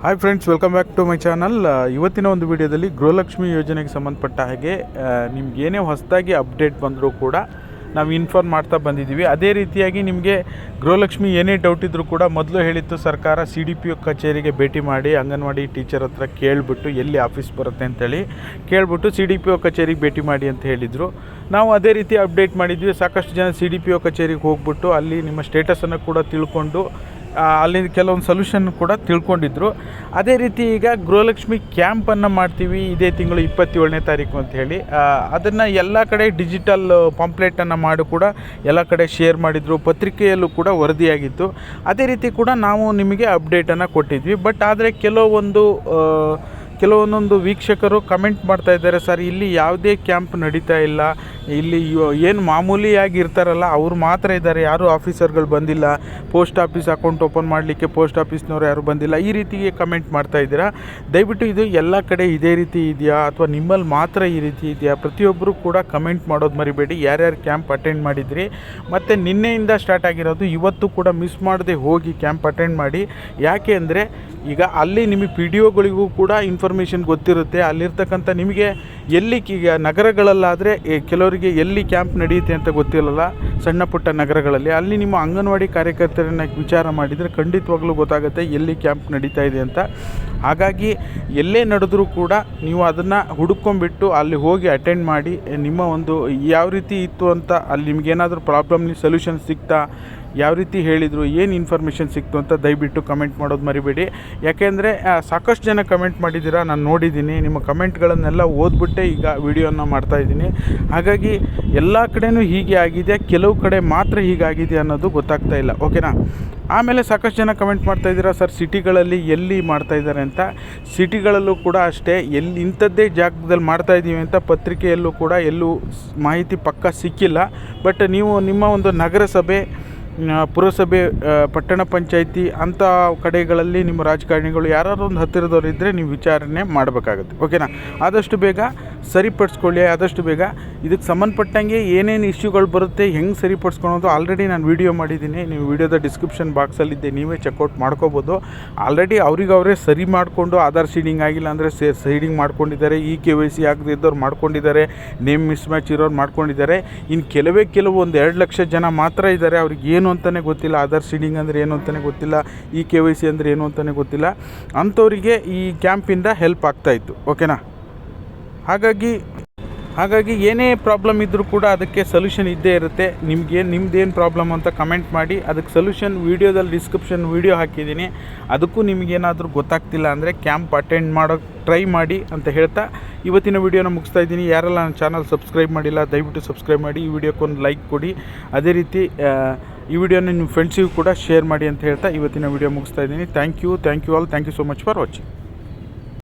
Hi friends welcome back to my channel ಇವತ್ತಿನ ಒಂದು ವಿಡಿಯೋದಲ್ಲಿ ಗೃಹಲಕ್ಷ್ಮಿ ಯೋಜನೆಗೆ ಸಂಬಂಧಪಟ್ಟ ಹಾಗೆ ನಿಮ್ಗೆ ಏನೇ ಹೊಸದಾಗಿ ಅಪ್ಡೇಟ್ ಬಂದರೂ ಕೂಡ ನಾವು ಇನ್ಫಾರ್ಮ್ ಮಾಡ್ತಾ ಬಂದಿದ್ದೀವಿ. ಅದೇ ರೀತಿಯಾಗಿ ನಿಮಗೆ ಗೃಹಲಕ್ಷ್ಮಿ ಏನೇ ಡೌಟ್ ಇದ್ದರೂ ಕೂಡ ಮೊದಲು ಹೇಳಿತ್ತು ಸರ್ಕಾರ ಸಿ ಡಿ ಪಿ ಒ ಕಚೇರಿಗೆ ಭೇಟಿ ಮಾಡಿ ಅಂಗನವಾಡಿ ಟೀಚರ್ ಹತ್ರ ಕೇಳಿಬಿಟ್ಟು ಎಲ್ಲಿ ಆಫೀಸ್ ಬರುತ್ತೆ ಅಂತೇಳಿ ಕೇಳಿಬಿಟ್ಟು ಸಿ ಡಿ ಪಿ ಒ ಕಚೇರಿಗೆ ಭೇಟಿ ಮಾಡಿ ಅಂತ ಹೇಳಿದರು. ನಾವು ಅದೇ ರೀತಿ ಅಪ್ಡೇಟ್ ಮಾಡಿದ್ವಿ. ಸಾಕಷ್ಟು ಜನ ಸಿ ಡಿ ಪಿ ಒ ಕಚೇರಿಗೆ ಹೋಗ್ಬಿಟ್ಟು ಅಲ್ಲಿ ನಿಮ್ಮ ಸ್ಟೇಟಸನ್ನು ಕೂಡ ತಿಳ್ಕೊಂಡು ಅಲ್ಲಿ ಕೆಲವೊಂದು ಸೊಲ್ಯೂಷನ್ ಕೂಡ ತಿಳ್ಕೊಂಡಿದ್ರು. ಅದೇ ರೀತಿ ಈಗ ಗೃಹಲಕ್ಷ್ಮಿ ಕ್ಯಾಂಪನ್ನು ಮಾಡ್ತೀವಿ, ಇದೇ ತಿಂಗಳು ಇಪ್ಪತ್ತೇಳನೇ ತಾರೀಕು ಅಂತ ಹೇಳಿ. ಅದನ್ನು ಎಲ್ಲ ಕಡೆ ಡಿಜಿಟಲ್ ಪಾಂಪ್ಲೆಟನ್ನು ಮಾಡಿ ಕೂಡ ಎಲ್ಲ ಕಡೆ ಶೇರ್ ಮಾಡಿದರು, ಪತ್ರಿಕೆಯಲ್ಲೂ ಕೂಡ ವರದಿಯಾಗಿತ್ತು. ಅದೇ ರೀತಿ ಕೂಡ ನಾವು ನಿಮಗೆ ಅಪ್ಡೇಟನ್ನು ಕೊಟ್ಟಿದ್ವಿ. ಬಟ್ ಆದರೆ ಕೆಲವೊಂದು ಕೆಲವೊಂದೊಂದು ವೀಕ್ಷಕರು ಕಮೆಂಟ್ ಮಾಡ್ತಾ ಇದ್ದಾರೆ, ಸರ್, ಇಲ್ಲಿ ಯಾವುದೇ ಕ್ಯಾಂಪ್ ನಡೀತಾ ಇಲ್ಲ. ಇಲ್ಲಿ ಏನು ಮಾಮೂಲಿಯಾಗಿ ಇರ್ತಾರಲ್ಲ, ಅವ್ರು ಮಾತ್ರ ಇದ್ದಾರೆ. ಯಾರೂ ಆಫೀಸರ್ಗಳು ಬಂದಿಲ್ಲ. ಪೋಸ್ಟ್ ಆಫೀಸ್ ಅಕೌಂಟ್ ಓಪನ್ ಮಾಡಲಿಕ್ಕೆ ಪೋಸ್ಟ್ ಆಫೀಸ್ನವ್ರು ಯಾರು ಬಂದಿಲ್ಲ. ಈ ರೀತಿಗೆ ಕಮೆಂಟ್ ಮಾಡ್ತಾ ಇದ್ದೀರಾ? ದಯವಿಟ್ಟು ಇದು ಎಲ್ಲ ಕಡೆ ಇದೇ ರೀತಿ ಇದೆಯಾ? ಅಥವಾ ನಿಮ್ಮಲ್ಲಿ ಮಾತ್ರ ಈ ರೀತಿ ಇದೆಯಾ? ಪ್ರತಿಯೊಬ್ಬರು ಕೂಡ ಕಮೆಂಟ್ ಮಾಡೋದು ಮರಿಬೇಡಿ. ಯಾರ್ಯಾರು ಕ್ಯಾಂಪ್ ಅಟೆಂಡ್ ಮಾಡಿದ್ರಿ? ಮತ್ತು ನಿನ್ನೆಯಿಂದ ಸ್ಟಾರ್ಟ್ ಆಗಿರೋದು, ಇವತ್ತು ಕೂಡ ಮಿಸ್ ಮಾಡದೆ ಹೋಗಿ ಕ್ಯಾಂಪ್ ಅಟೆಂಡ್ ಮಾಡಿ. ಯಾಕೆ ಅಂದರೆ, ಈಗ ಅಲ್ಲಿ ನಿಮಗೆ ಪಿ ಡಿ ಒಗಳಿಗೂ ಕೂಡ ಇನ್ಫಾರ್ಮೇಷನ್ ಗೊತ್ತಿರುತ್ತೆ. ಅಲ್ಲಿರ್ತಕ್ಕಂಥ ನಿಮಗೆ ಎಲ್ಲಿ ಈಗ ನಗರಗಳಲ್ಲಾದರೆ ಕೆಲವರಿಗೆ ಎಲ್ಲಿ ಕ್ಯಾಂಪ್ ನಡೆಯುತ್ತೆ ಅಂತ ಗೊತ್ತಿರಲ್ಲ ಸಣ್ಣ ಪುಟ್ಟ ನಗರಗಳಲ್ಲಿ. ಅಲ್ಲಿ ನಿಮ್ಮ ಅಂಗನವಾಡಿ ಕಾರ್ಯಕರ್ತರನ್ನ ವಿಚಾರ ಮಾಡಿದರೆ ಖಂಡಿತವಾಗ್ಲೂ ಗೊತ್ತಾಗುತ್ತೆ ಎಲ್ಲಿ ಕ್ಯಾಂಪ್ ನಡೀತಾ ಇದೆ ಅಂತ. ಹಾಗಾಗಿ ಎಲ್ಲೇ ನಡೆದರೂ ಕೂಡ ನೀವು ಅದನ್ನು ಹುಡುಕೊಂಬಿಟ್ಟು ಅಲ್ಲಿ ಹೋಗಿ ಅಟೆಂಡ್ ಮಾಡಿ, ನಿಮ್ಮ ಒಂದು ಯಾವ ರೀತಿ ಇತ್ತು ಅಂತ ಅಲ್ಲಿ ನಿಮಗೇನಾದರೂ ಪ್ರಾಬ್ಲಮ್ ಸೊಲ್ಯೂಷನ್ ಸಿಗ್ತಾ ಯಾವ ರೀತಿ ಹೇಳಿದರು? ಏನು ಇನ್ಫಾರ್ಮೇಷನ್ ಸಿಕ್ತು ಅಂತ ದಯವಿಟ್ಟು ಕಮೆಂಟ್ ಮಾಡೋದು ಮರಿಬೇಡಿ. ಯಾಕೆಂದರೆ ಸಾಕಷ್ಟು ಜನ ಕಮೆಂಟ್ ಮಾಡಿದ್ದೀರಾ? ನಾನು ನೋಡಿದ್ದೀನಿ. ನಿಮ್ಮ ಕಮೆಂಟ್ಗಳನ್ನೆಲ್ಲ ಓದ್ಬಿಟ್ಟೆ ಈಗ ವಿಡಿಯೋನ ಮಾಡ್ತಾ ಇದ್ದೀನಿ. ಹಾಗಾಗಿ ಎಲ್ಲ ಕಡೆಯೂ ಹೀಗೆ ಆಗಿದೆ. ಕೆಲವು ಕಡೆ ಮಾತ್ರ ಹೀಗಾಗಿದೆ ಅನ್ನೋದು ಗೊತ್ತಾಗ್ತಾ ಇಲ್ಲ, ಓಕೆನಾ? ಆಮೇಲೆ ಸಾಕಷ್ಟು ಜನ ಕಮೆಂಟ್ ಮಾಡ್ತಾ ಇದ್ದೀರಾ, ಸರ್, ಸಿಟಿಗಳಲ್ಲಿ ಎಲ್ಲಿ ಮಾಡ್ತಾ ಇದ್ದಾರೆ ಅಂತ? ಸಿಟಿಗಳಲ್ಲೂ ಕೂಡ ಅಷ್ಟೇ ಎಲ್ಲಿ ಇಂಥದ್ದೇ ಜಾಗದಲ್ಲಿ ಮಾಡ್ತಾ ಇದ್ದೀವಿ ಅಂತ ಪತ್ರಿಕೆಯಲ್ಲೂ ಕೂಡ ಎಲ್ಲೂ ಮಾಹಿತಿ ಪಕ್ಕ ಸಿಕ್ಕಿಲ್ಲ. ಬಟ್ ನೀವು ನಿಮ್ಮ ಒಂದು ನಗರಸಭೆ ಪುರಸಭೆ ಪಟ್ಟಣ ಪಂಚಾಯಿತಿ ಅಂಥ ಕಡೆಗಳಲ್ಲಿ ನಿಮ್ಮ ರಾಜಕಾರಣಿಗಳು ಯಾರಾದ್ರು ಒಂದು ಹತ್ತಿರದವ್ರು ಇದ್ದರೆ ನೀವು ವಿಚಾರಣೆ ಮಾಡಬೇಕಾಗುತ್ತೆ. ಓಕೆನಾ? ಆದಷ್ಟು ಬೇಗ ಸರಿಪಡಿಸ್ಕೊಳ್ಳಿ, ಆದಷ್ಟು ಬೇಗ ಇದಕ್ಕೆ ಸಂಬಂಧಪಟ್ಟಂಗೆ ಏನೇನು ಇಶ್ಯೂಗಳು ಬರುತ್ತೆ, ಹೆಂಗೆ ಸರಿಪಡಿಸ್ಕೊಳೋದು ಆಲ್ರೆಡಿ ನಾನು ವೀಡಿಯೋ ಮಾಡಿದ್ದೀನಿ. ನೀವು ವೀಡಿಯೋದ ಡಿಸ್ಕ್ರಿಪ್ಷನ್ ಬಾಕ್ಸಲ್ಲಿದ್ದೆ ನೀವೇ ಚೆಕ್ಔಟ್ ಮಾಡ್ಕೋಬೋದು. ಆಲ್ರೆಡಿ ಅವ್ರಿಗೆ ಅವರೇ ಸರಿ ಮಾಡಿಕೊಂಡು ಆಧಾರ್ ಸೀಡಿಂಗ್ ಆಗಿಲ್ಲ ಅಂದರೆ ಸೇ ಸೀಡಿಂಗ್ ಮಾಡ್ಕೊಂಡಿದ್ದಾರೆ, ಈ ಕೆ ವೈ ಸಿ ಆಗದೆ ಇದ್ದವ್ರು ಮಾಡ್ಕೊಂಡಿದ್ದಾರೆ ನೇಮ್ ಮಿಸ್ ಮ್ಯಾಚ್ ಇರೋರು ಮಾಡ್ಕೊಂಡಿದ್ದಾರೆ. ಇನ್ನು ಕೆಲವೇ ಕೆಲವು ಒಂದು ಎರಡು ಲಕ್ಷ ಜನ ಮಾತ್ರ ಇದ್ದಾರೆ, ಅವ್ರಿಗೆ ಏನು ಅಂತಲೇ ಗೊತ್ತಿಲ್ಲ, ಆಧಾರ್ ಸೀಡಿಂಗ್ ಅಂದರೆ ಏನು ಅಂತಲೇ ಗೊತ್ತಿಲ್ಲ ಇ ಕೆ ವೈ ಸಿ ಅಂದರೆ ಏನು ಅಂತಲೇ ಗೊತ್ತಿಲ್ಲ. ಅಂಥವರಿಗೆ ಈ ಕ್ಯಾಂಪಿಂದ ಹೆಲ್ಪ್ ಆಗ್ತಾಯಿತ್ತು ಓಕೆನಾ ಹಾಗಾಗಿ ಹಾಗಾಗಿ ಏನೇ ಪ್ರಾಬ್ಲಮ್ ಇದ್ದರೂ ಕೂಡ ಅದಕ್ಕೆ ಸೊಲ್ಯೂಷನ್ ಇದ್ದೇ ಇರುತ್ತೆ. ನಿಮಗೆ ನಿಮ್ದೇನು ಪ್ರಾಬ್ಲಮ್ ಅಂತ ಕಮೆಂಟ್ ಮಾಡಿ, ಅದಕ್ಕೆ ಸೊಲ್ಯೂಷನ್ ವೀಡಿಯೋದಲ್ಲಿ ಡಿಸ್ಕ್ರಿಪ್ಷನ್ ವೀಡಿಯೋ ಹಾಕಿದ್ದೀನಿ. ಅದಕ್ಕೂ ನಿಮಗೇನಾದರೂ ಗೊತ್ತಾಗ್ತಿಲ್ಲ ಅಂದರೆ ಕ್ಯಾಂಪ್ ಅಟೆಂಡ್ ಮಾಡೋಕ್ಕೆ ಟ್ರೈ ಮಾಡಿ ಅಂತ ಹೇಳ್ತಾ, ಇವತ್ತಿನ ವೀಡಿಯೋನ ಮುಗಿಸ್ತಾ ಇದ್ದೀನಿ. ಯಾರೆಲ್ಲ ನನ್ನ ಚಾನಲ್ ಸಬ್ಸ್ಕ್ರೈಬ್ ಮಾಡಿಲ್ಲ, ದಯವಿಟ್ಟು ಸಬ್ಸ್ಕ್ರೈಬ್ ಮಾಡಿ, ಈ ವಿಡಿಯೋಕ್ಕೊಂದು ಲೈಕ್ ಕೊಡಿ. ಅದೇ ರೀತಿ ಈ ವಿಡಿಯೋನ ನಿಮ್ಮ ಫ್ರೆಂಡ್ಸಿಗೂ ಕೂಡ ಶೇರ್ ಮಾಡಿ ಅಂತ ಹೇಳ್ತಾ ಇವತ್ತಿನ ವಿಡಿಯೋ ಮುಗಿಸ್ತಾ ಇದ್ದೀನಿ. Thank you thank you all thank you so much for watching